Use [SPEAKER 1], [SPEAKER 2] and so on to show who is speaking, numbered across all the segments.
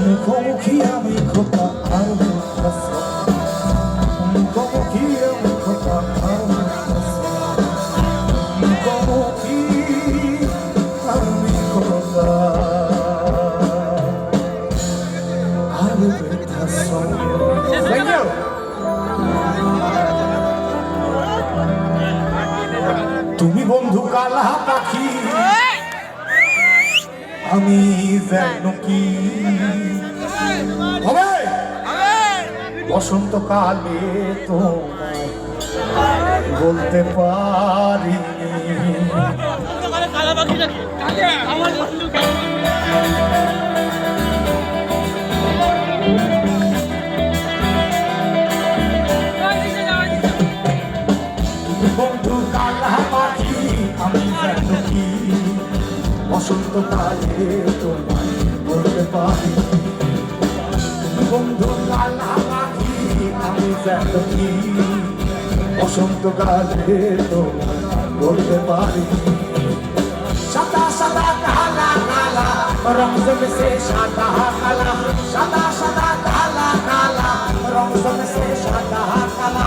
[SPEAKER 1] মুখোমুখি আমি খোকা আর মুখোমুখি আমি খোকা আর মুখোমুখি আমি খোকা আর Thank you. তুমি বন্ধু কালা পাখি আমি যেন কি? হবে? বসন্তকালে তো বলতে পারি বন্ধু কালা পাখি আমি কি? বসন্তকালে তোমায় বলতে পারি তুমি বন্ধু কালা পাখি আমি যেন কি বসন্তকালে তোমায় বলতে পারি সাদা সাদা কালা কালা রং জমেছে সাদা কালা সাদা সাদা কালা কালা রং জমেছে সাদা কালা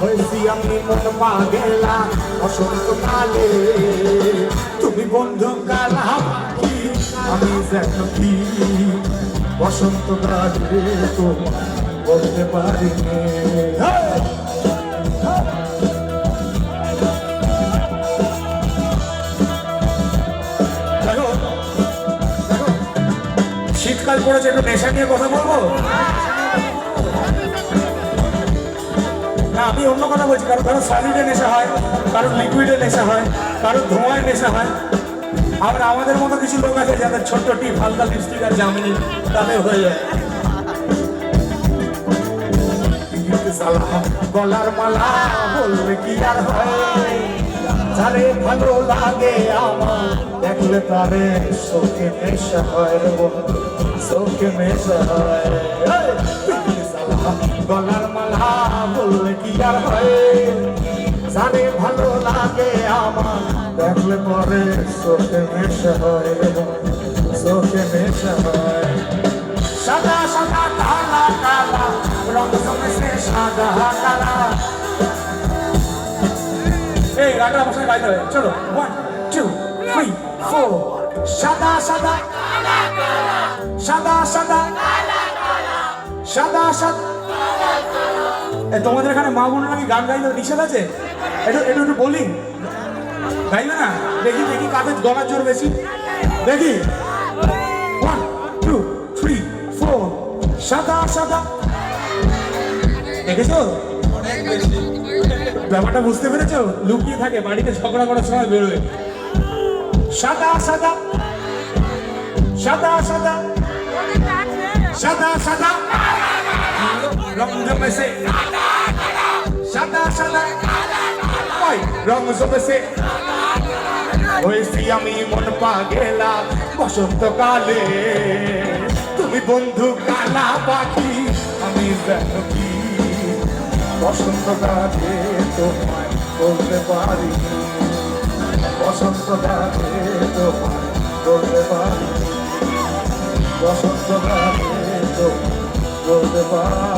[SPEAKER 1] হয়েছি আমি মন পাগেলা বসন্ত তুমি বন্ধু আমি বসন্ত তোমায় বলতে পারি শীতকাল পড়েছে, একটু নেশা নিয়ে কথা বলব? না, আমি অন্য কথা বলছি, কারণ কারও সলিডে নেশা হয়, কারণ লিকুইডে নেশা হয়। কারও ধোঁয়ায় নেশা হয়। আবার আমাদের মতো কিছু লোক আছে যাদের ছোট্ট টিপ হালকা লিপস্টিক আর জামিনি তাদের হয়ে যায়। গলার মালা বলবে কি আর হয়? যারে ভালো লাগে আমার, দেখলে তারে চোখে নেশা হয় বন্ধু, চোখে নেশা হয়। গলার মালা বললে কি আর হয়? দেখলে পরে চোখে নেশা হয় বন্ধু চোখে নেশা হয়। সাদা সাদা কালা কালা, রং জমেছে সাদা কালা। এই সঙ্গে গাইতে হবে। চলো ওয়ান টু থ্রি ফোর সাদা সাদা সাদা সাদা সাদা সাদা তোমাদের এখানে মা বোনের নাকি গান গাইলে? নিষেধ আছে? একটু একটু বলি। গাইবে না? দেখি দেখি কাদের গলার জোর বেশি। দেখি। ওয়ান টু থ্রি ফোর সাদা সাদা। দেখেছ? ব্যাপারটা বুঝতে পেরেছ? লুকিয়ে থাকে, বাড়িতে ঝগড়া করার সময় বেরোয়। সাদা সাদা। সাদা সাদা। সাদা সাদা। রং জমেছে সাদা সাদা। নাই রং সবসে হয়েছি আমি মন পাগেলা, বসন্তকালে। তুমি বন্ধু কালা পাখি, আমি জানো কি? বসন্তকালে তোমায় বলতে পারি বসন্তকালে তোমায় বলতে পারি বসন্তকালে তোমায় বলতে পারি